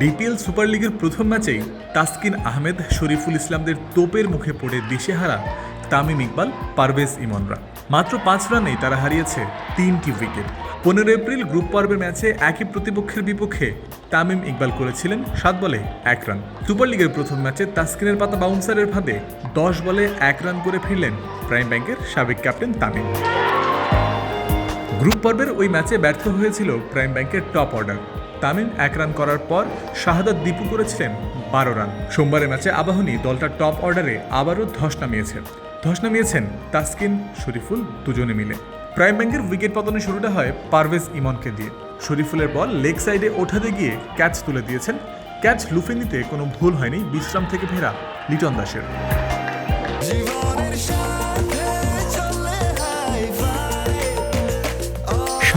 DPL super লিগের প্রথম ম্যাচেই তাসকিন আহমেদ, শরীফুল ইসলামদের তোপের মুখে পড়ে দিশেহারা তামিম ইকবাল, পারভেজ ইমনরা। মাত্র পাঁচ রানেই তারা হারিয়েছে তিনটি উইকেট। পনেরো এপ্রিল গ্রুপ পর্বের ম্যাচে একই প্রতিপক্ষের বিপক্ষে তামিম ইকবাল করেছিলেন সাত বলে এক রান। সুপার লিগের প্রথম ম্যাচে তাসকিনের পাতা বাউন্সারের ফাঁদে দশ বলে এক রান করে ফিরলেন প্রাইম ব্যাংকের সাবেক ক্যাপ্টেন তামিম। গ্রুপ পর্বের ওই ম্যাচে ব্যর্থ হয়েছিল প্রাইম ব্যাংকের টপ অর্ডার। তামিম এক রান করার পর শাহাদাত দীপু করেছিলেন বারো রান। সোমবারের ম্যাচে আবাহনী দলটার টপ অর্ডারে আবারও ধস নামিয়েছে। ধস নামিয়েছেন তাসকিন, শরীফুল দুজনে মিলে। প্রাইম ব্যাংকের উইকেট পতনের শুরুটা হয় পারভেজ ইমনকে দিয়ে। শরীফুলের বল লেগ সাইডে ওঠাতে গিয়ে ক্যাচ তুলে দিয়েছেন। ক্যাচ লুফে নিতে কোনো ভুল হয়নি বিশ্রাম থেকে ফেরা লিটন দাসের।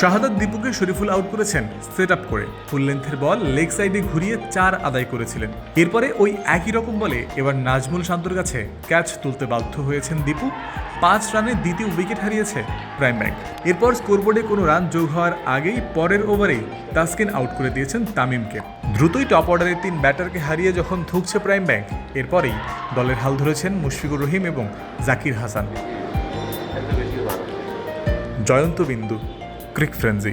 Shahadat দীপুকে শরীফুল আউট করেছেন সেট আপ করে। ফুল লেন্থের বল লেগ সাইডে ঘুরিয়ে চার আদায় করেছিলেন। এরপরে ওই একই রকম বলে এবার নাজমুল শান্তর কাছে ক্যাচ তুলতে বাধ্য হয়েছেন দীপু। পাঁচ রানে দ্বিতীয় উইকেট হারিয়েছে প্রাইম ব্যাংক এরপর স্কোরবোর্ডে কোনো রান যোগ হওয়ার আগেই পরের ওভারেই তাসকিন আউট করে দিয়েছেন তামিমকে। দ্রুতই টপ অর্ডারের তিন ব্যাটারকে হারিয়ে যখন ধুকছে প্রাইম ব্যাংক এরপরেই দলের হাল ধরেছেন মুশফিকুর রহিম এবং জাকির হাসান। জয়ন্ত বিন্দু क्रिक फ्रेंजी।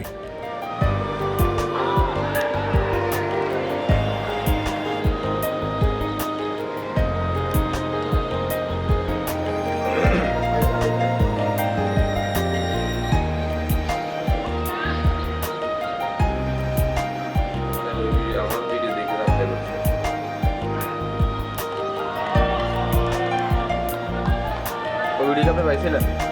तो वीडियो लगे